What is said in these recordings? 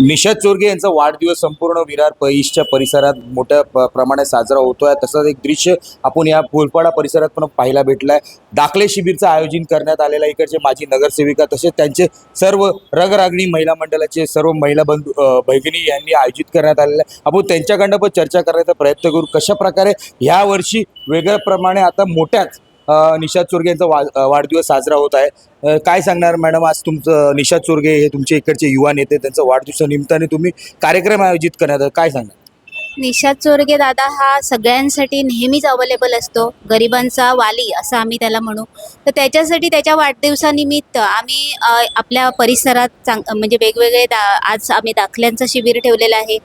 निषाद चोरगे यांचा वाढदिवस संपूर्ण विरार पैसच्या परिसरात मोठ्या प- प्रमाणात साजरा होतोय. तसंच एक दृश्य आपण या फुलपाडा परिसरात पण पाहायला भेटलंय. दाखले शिबिरचं आयोजन करण्यात आलेलं आहे. इकडचे माजी नगरसेविका तसेच त्यांचे सर्व रगरागणी महिला मंडळाचे सर्व महिला बंधू भगिनी यांनी आयोजित करण्यात आलेलं आहे. आपण त्यांच्याकडनं पण चर्चा करण्याचा प्रयत्न करू. कशा प्रकारे ह्या वर्षी वेगळ्या प्रमाणे आता मोठ्याच निषाद चोरगे यांचा वा वाढदिवस साजरा होत आहे. काय सांगणार मॅडम आज तुमचं निषाद चोरगे हे तुमचे इकडचे युवा नेते त्यांचा वाढदिवसानिमित्ताने तुम्ही कार्यक्रम आयोजित करण्यात काय सांगणार? निषाद चोरगे दादा हा सगळ्यांसाठी नेहमीच अवेलेबल असतो. गरिबांचा वाली असं आम्ही त्याला म्हणू. तर त्याच्यासाठी त्याच्या वाढदिवसानिमित्त आम्ही आपल्या परिसरात चांग म्हणजे वेगवेगळे दा आज आम्ही दाखल्यांचं शिबिर ठेवलेलं आहे.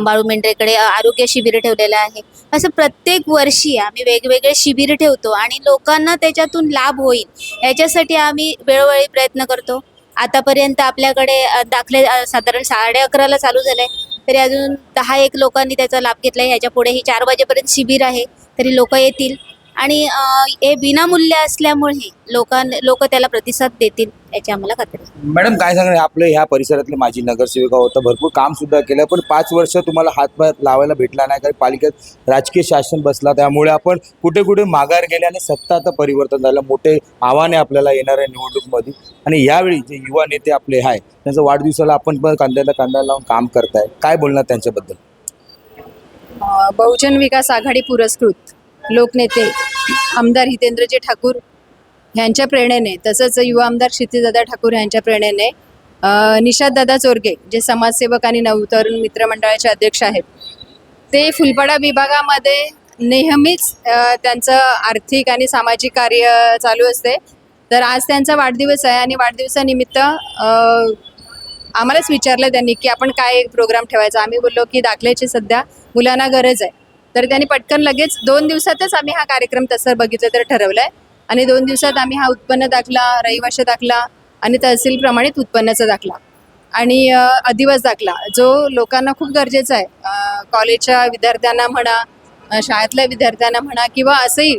बाळू मेंढरेकडे आरोग्य शिबिर ठेवलेलं आहे. असं प्रत्येक वर्षी आम्ही वेगवेगळे शिबिर ठेवतो आणि लोकांना त्याच्यातून लाभ होईल याच्यासाठी आम्ही वेळोवेळी प्रयत्न करतो. आतापर्यंत आपल्याकडे दाखले साधारण साडे अकराला चालू झालं आहे तरी अजून दहा एक लोकांनी त्याचा लाभ घेतला आहे. ह्याच्या पुढे ही चार वाजेपर्यंत शिबिर आहे. तरी लोक येतील. आणि हे विनामूल्य असल्यामुळे लोकां लोक त्याला प्रतिसाद देतील. याची आम्हाला खात्री आहे. मॅडम काय सांगणार आपले ह्या परिसरातले माजी नगरसेविका होता भरपूर काम सुद्धा केलं पण पाच वर्ष तुम्हाला हातभार लावायला भेटला नाही कारण पालिकेत राजकीय शासन बसला त्यामुळे आपण कुठे कुठे माघार गेले आणि सत्ता आता परिवर्तन झालं. मोठे आव्हाने आपल्याला येणार आहे निवडणूकमध्ये. आणि यावेळी जे युवा नेते आपले आहे त्यांचं वाढदिवसाला आपण पण कांद्याला कांदा लावून काम करताय. काय बोलणार त्यांच्याबद्दल? अ, बहुजन विकास आघाडी पुरस्कृत लोकनेते आमदार हितेंद्रजी ठाकूर ह्यांच्या प्रेरणेने तसंच युवा आमदार क्षितिदादा ठाकूर यांच्या प्रेरणेने निषाददादा चोरगे जे समाजसेवक आणि नवतरुण मित्रमंडळाचे अध्यक्ष आहेत. ते फुलपाडा विभागामध्ये नेहमीच त्यांचं आर्थिक आणि सामाजिक कार्य चालू असते. तर आज त्यांचा वाढदिवस आहे आणि वाढदिवसानिमित्त आम्हालाच विचारलं त्यांनी की आपण काय एक प्रोग्राम ठेवायचा? आम्ही बोललो की दाखल्याची सध्या मुलांना गरज आहे. तर त्यांनी पटकन लगेच दोन दिवसातच आम्ही हा कार्यक्रम तसं बघितलं तर ठरवलं आहे आणि दोन दिवसात आम्ही हा उत्पन्न दाखला रहिवाशी दाखला आणि तहसील प्रमाणित उत्पन्नाचा दाखला आणि अधिवास दाखला जो लोकांना खूप गरजेचा आहे. कॉलेजच्या विद्यार्थ्यांना म्हणा शाळेतल्या विद्यार्थ्यांना म्हणा किंवा असंही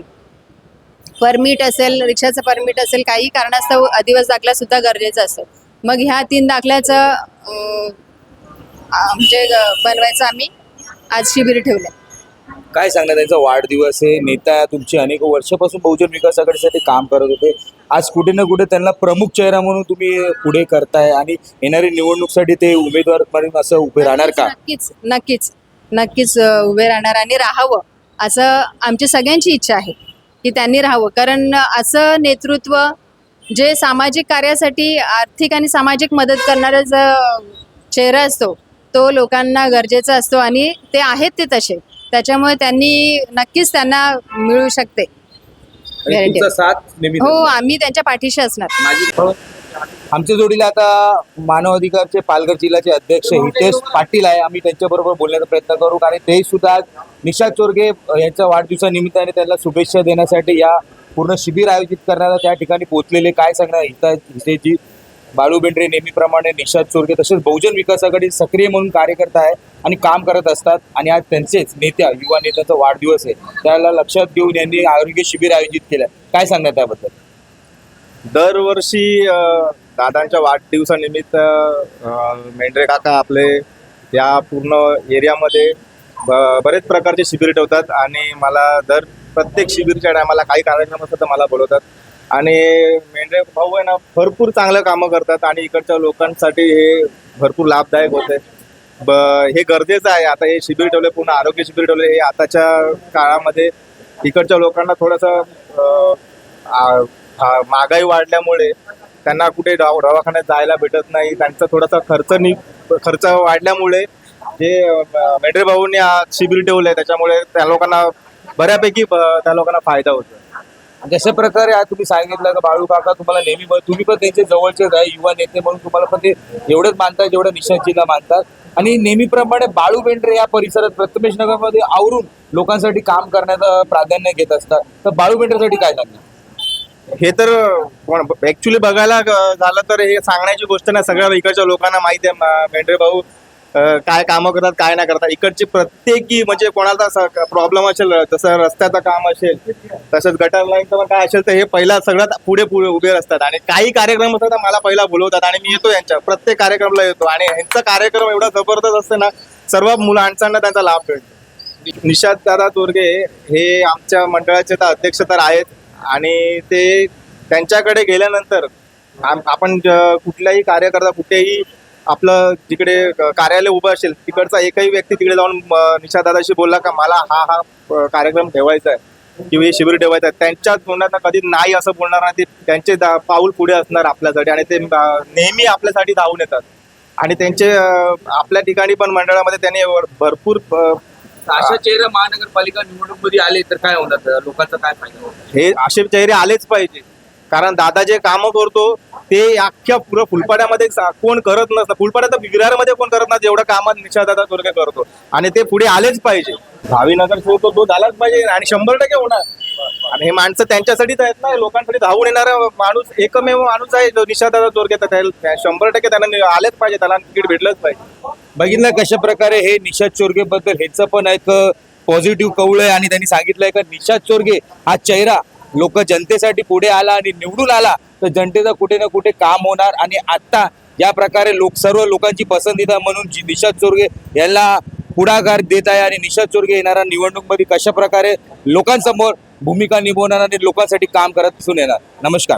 परमिट असेल रिक्षाचं परमिट असेल काही कारणास्तव अधिवास दाखला सुद्धा गरजेचा असतो. मग ह्या तीन दाखल्याचं म्हणजे बनवायचं आम्ही आज शिबिर ठेवलं काय सांगणार त्यांचा वाढदिवस आहे नेता तुमचे अनेक वर्षापासून बहुजन विकास आघाडीसाठी काम करत होते. आज कुठे ना कुठे त्यांना प्रमुख चेहरा म्हणून तुम्ही पुढे करताय आणि येणारी निवडणुकीसाठी ते उमेदवार म्हणून असं उभे राहणार का? नक्कीच नक्कीच. नक्कीच उभे राहणार आणि राहावं असं आमची सगळ्यांची इच्छा आहे की त्यांनी राहावं. कारण असं नेतृत्व जे सामाजिक कार्यासाठी आर्थिक आणि सामाजिक मदत करणारा जो चेहरा असतो तो लोकांना गरजेचा असतो आणि ते आहेत ते तसे. त्याच्यामुळे त्यांनी नक्कीच त्यांना मिळू शकते. आणि Guarantee. तुमचा साथ नेहमी हो आम्ही त्यांच्या पाठीशी असणार. माझी आमच्या जोडीला आता मानव अधिकारचे पालघर जिल्ह्याचे अध्यक्ष हितेश पाटील आहे. आम्ही त्यांच्याबरोबर बोलण्याचा प्रयत्न करू. कारण ते सुद्धा आज निषाद चोरगे यांच्या वाढदिवसानिमित्ताने त्यांना शुभेच्छा देण्यासाठी या पूर्ण शिबिर आयोजित करण्याला त्या ठिकाणी पोहोचलेले. काय सांगणार? हिता हितेजी बाळू बेंड्रे नेहमीप्रमाणे निषाद चोरके तसेच बहुजन विकास आघाडी सक्रिय म्हणून कार्यकर्ता आहे आणि काम करत असतात. आणि आज त्यांचेच नेत्या युवा नेत्याचा वाढदिवस आहे. त्याला लक्षात घेऊन यांनी आरोग्य शिबिर आयोजित केलं काय सांगणार त्याबद्दल? दरवर्षी दादांच्या वाढदिवसानिमित्त मेंढरे काका आपले या पूर्ण एरियामध्ये बरेच प्रकारचे शिबिर ठेवतात. आणि मला दर प्रत्येक शिबिरच्या टायमाला काही कार्यक्रम असतात तर मला बोलवतात. आणि मेंढरे भाऊ आहे ना भरपूर चांगलं कामं करतात आणि इकडच्या लोकांसाठी हे भरपूर लाभदायक होते. ब हे गरजेचं आहे. आता हे शिबिर ठेवले पूर्ण आरोग्य शिबिर ठेवले हे आताच्या काळामध्ये इकडच्या लोकांना थोडंसं महागाई वाढल्यामुळे त्यांना कुठे दवाखान्यात जायला भेटत नाही. त्यांचा थोडासा खर्च नि खर्च वाढल्यामुळे जे अ, मेंढरे भाऊंनी आज शिबिर आहे त्याच्यामुळे त्या लोकांना बऱ्यापैकी त्या लोकांना फायदा होतो जशा प्रकारे आज तुम्ही सांगितलं का बाळू काका तुम्हाला नेहमी तुम्ही पण त्यांचे जवळचेच आहे युवा नेते म्हणून तुम्हाला पण ते एवढंच मानतात जेवढं निशांतजीला मानतात. आणि नेहमीप्रमाणे बाळू बेंड्रे या परिसरात प्रथमेश नगरमध्ये आवरून लोकांसाठी काम करण्याचं प्राधान्य घेत असतात. तर बाळू बेंड्रेसाठी काय सांगणार? हे तर ऍक्च्युली बघायला झालं तर हे सांगण्याची गोष्ट नाही सगळ्या इकडच्या लोकांना माहिती आहे म- मेंढरे भाऊ. काय कामं करतात काय नाही करतात इकडची प्रत्येकी म्हणजे कोणाला प्रॉब्लेम असेल जसं रस्त्याचं काम असेल तसंच गटर लाईनचं पण काय असेल तर हे पहिला सगळ्यात पुढे पुढे उभे असतात आणि काही कार्यक्रम असतात तर मला पहिला बोलवतात आणि मी येतो यांच्या प्रत्येक कार्यक्रमला येतो. आणि ह्यांचा कार्यक्रम एवढा जबरदस्त असते ना सर्व मुलांना त्यांचा लाभ मिळतो. निषाद दादा तोरगे हे आमच्या मंडळाचे तर अध्यक्ष तर आहेत. आणि ते त्यांच्याकडे गेल्यानंतर आपण ज- कार्यकर्ता कुठेही आपलं जिकडे कार्यालय उभं असेल तिकडचा एकही व्यक्ती तिकडे जाऊन निषाद दादाशी बोलला का मला हा हा कार्यक्रम ठेवायचा आहे किंवा हे शिबिर ठेवायचं आहे. त्यांच्या तोंडात कधी नाही असं बोलणार नाही ते त्यांचे दा- पाऊल पुढे असणार आपल्यासाठी आणि ते नेहमी आपल्यासाठी धावून येतात. आणि त्यांचे आपल्या ठिकाणी पण मंडळामध्ये त्यांनी भरपूर अशा चेहरा महानगरपालिका निवडणूकमध्ये आले तर काय होणार? लोकांचा काय फायदा हे असे चेहरे आलेच पाहिजे. कारण दादा जे कामं करतो ते अख्ख्या पुरं फुलपाड्यामध्ये कोण करत नसतं. फुलपाड्या तर विरारमध्ये कोण करत नसतं. एवढं कामात निषादादा दुर्ग करतो. आणि ते पुढे आलेच पाहिजे. भावीनगर सोडतो तो झालाच पाहिजे आणि शंभर टक्के होणार. आणि हे माणसं त्यांच्यासाठीच आहेत ना. लोकांसाठी धावून येणारा माणूस एकमेव माणूस आहे जो निषादादा जोर तर शंभर टक्के त्यांना आलेच पाहिजे. त्याला तिकीट भेटलंच पाहिजे. बघितलं कशा प्रकारे हे निषाद चोरगे बद्दल ह्याचं पण एक पॉझिटिव्ह कवळ आहे. आणि त्यांनी सांगितलंय का निषाद चोरगे हा चेहरा लोक जनतेसाठी पुढे आला आणि निवडून आला तर जनतेचं कुठे ना कुठे काम होणार. आणि आता या प्रकारे लोक सर्व लोकांची पसंतीदा म्हणून जी निषाद चोरगे यांना पुढाकार देत आहे आणि निषाद चोरगे येणाऱ्या निवडणूकमध्ये कशा प्रकारे लोकांसमोर भूमिका निभवणार आणि लोकांसाठी काम करत दिसून येणार. नमस्कार.